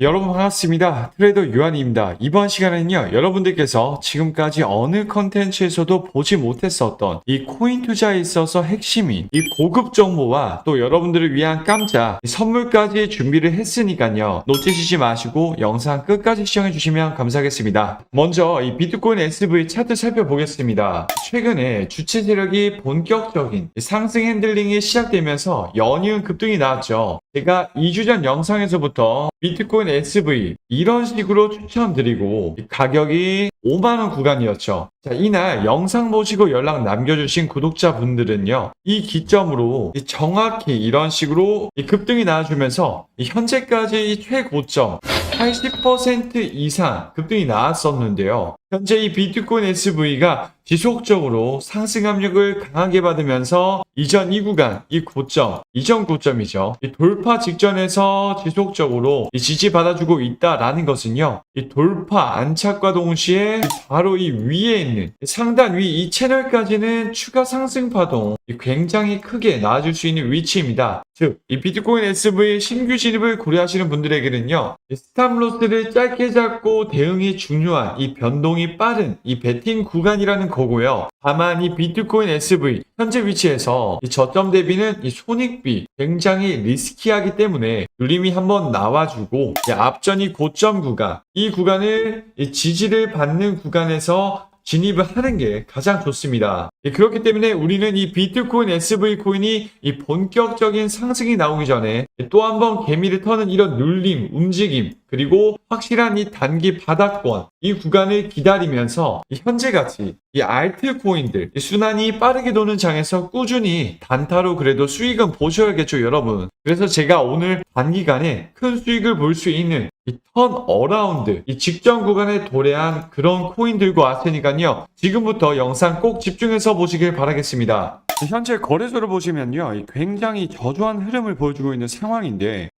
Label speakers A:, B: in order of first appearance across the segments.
A: 여러분 반갑습니다. 트레이더 유한입니다. 이번 시간에는요, 여러분들께서 지금까지 어느 컨텐츠에서도 보지 못했었던 이 코인 투자에 있어서 핵심인 이 고급 정보와 또 여러분들을 위한 깜짝 선물까지 준비를 했으니까요, 놓치시지 마시고 영상 끝까지 시청해 주시면 감사하겠습니다. 먼저 이 비트코인 SV 차트 살펴보겠습니다. 최근에 주체 세력이 본격적인 상승 핸들링이 시작되면서 연이은 급등이 나왔죠. 제가 2주 전 영상에서부터 비트코인 SV 이런 식으로 추천드리고 가격이 5만원 구간이었죠. 자, 이날 영상 보시고 연락 남겨주신 구독자분들은요, 이 기점으로 이 정확히 이런 식으로 이 급등이 나와주면서 이 현재까지 이 최고점 80% 이상 급등이 나왔었는데요. 현재 이 비트코인 SV가 지속적으로 상승 압력을 강하게 받으면서 이전 이 구간, 이 고점, 이전 고점이죠. 이 돌파 직전에서 지속적으로 이 지지받아주고 있다라는 것은요. 이 돌파 안착과 동시에 바로 이 위에 있는 상단 위 이 채널까지는 추가 상승 파동 이 굉장히 크게 나와줄 수 있는 위치입니다. 즉, 이 비트코인 SV 신규 진입을 고려하시는 분들에게는요, 이 스탑로스를 짧게 잡고 대응이 중요한 이 변동이 빠른 이 베팅 구간이라는 거고요. 다만 이 비트코인 SV 현재 위치에서 이 저점 대비는 이 손익비 굉장히 리스키하기 때문에 누림이 한번 나와주고 이 앞전이 고점 구간 이 구간을 이 지지를 받는 구간에서 진입을 하는 게 가장 좋습니다. 예, 그렇기 때문에 우리는 이 비트코인 SV 코인이 이 본격적인 상승이 나오기 전에 또 한 번 개미를 터는 이런 눌림, 움직임, 그리고 확실한 이 단기 바닥권, 이 구간을 기다리면서 이 현재같이 이 알트 코인들, 이 순환이 빠르게 도는 장에서 꾸준히 단타로 그래도 수익은 보셔야겠죠, 여러분. 그래서 제가 오늘 단기간에 큰 수익을 볼 수 있는 이턴 어라운드, 이 직전 구간에 도래한 그런 코인 들고 왔으니까요. 지금부터 영상 꼭 집중해서 보시길 바라겠습니다. 현재 거래소를 보시면요. 이 굉장히 저조한 흐름을 보여주고 있는 상황인데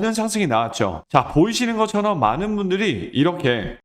A: 는 상승이 나왔죠. 자 보이시는 것처럼 많은 분들이 이렇게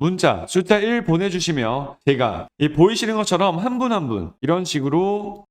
A: 문자 숫자 1 보내주시면 제가 이 보이시는 것처럼 한 분 한분 이런 식으로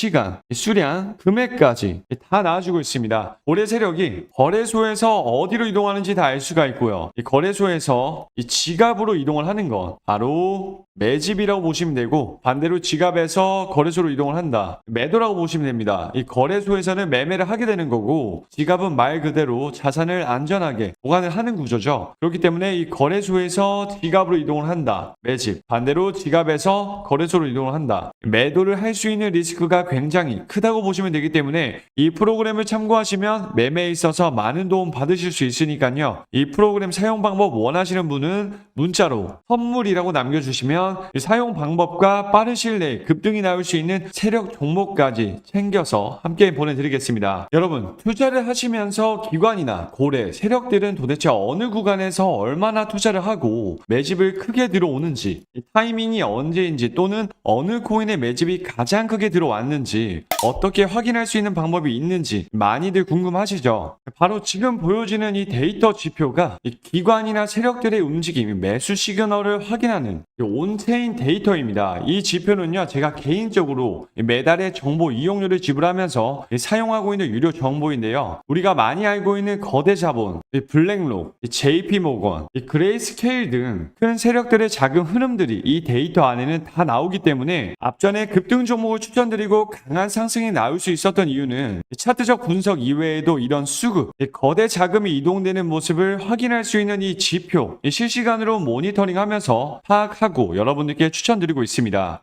A: 시간, 이 수량, 금액까지 다 나와주고 있습니다. 올해 세력이 거래소에서 어디로 이동하는지 다 알 수가 있고요. 이 거래소에서 이 지갑으로 이동을 하는 건 바로 매집이라고 보시면 되고 반대로 지갑에서 거래소로 이동을 한다. 매도라고 보시면 됩니다. 이 거래소에서는 매매를 하게 되는 거고 지갑은 말 그대로 자산을 안전하게 보관을 하는 구조죠. 그렇기 때문에 이 거래소에서 지갑으로 이동을 한다. 매집. 반대로 지갑에서 거래소로 이동을 한다. 매도를 할 수 있는 리스크가 굉장히 크다고 보시면 되기 때문에 이 프로그램을 참고하시면 매매에 있어서 많은 도움 받으실 수 있으니까요. 이 프로그램 사용 방법 원하시는 분은 문자로 선물이라고 남겨주시면 이 사용 방법과 빠른 시일 내에 급등이 나올 수 있는 세력 종목까지 챙겨서 함께 보내드리겠습니다. 여러분 투자를 하시면서 기관이나 고래 세력들은 도대체 어느 구간에서 얼마나 투자를 하고 매집을 크게 들어오는지 이 타이밍이 언제인지 또는 어느 코인의 매집이 가장 크게 들어왔는지 어떻게 확인할 수 있는 방법이 있는지 많이들 궁금하시죠? 바로 지금 보여지는 이 데이터 지표가 이 기관이나 세력들의 움직임, 매수 시그널을 확인하는 이 온체인 데이터입니다. 이 지표는요, 제가 개인적으로 이 매달의 정보 이용료를 지불하면서 이 사용하고 있는 유료 정보인데요. 우리가 많이 알고 있는 거대 자본, 이 블랙록, 이 JP 모건, 이 그레이스케일 등 큰 세력들의 자금 흐름들이 이 데이터 안에는 다 나오기 때문에 앞전에 급등 종목을 추천드리고 강한 상승이 나올 수 있었던 이유는 이 차트적 분석 이외에도 이런 수급, 이 거대 자금이 이동되는 모습을 확인할 수 있는 이 지표, 이 실시간으로 모니터링하면서 파악하고 여러분들께 추천드리고 있습니다.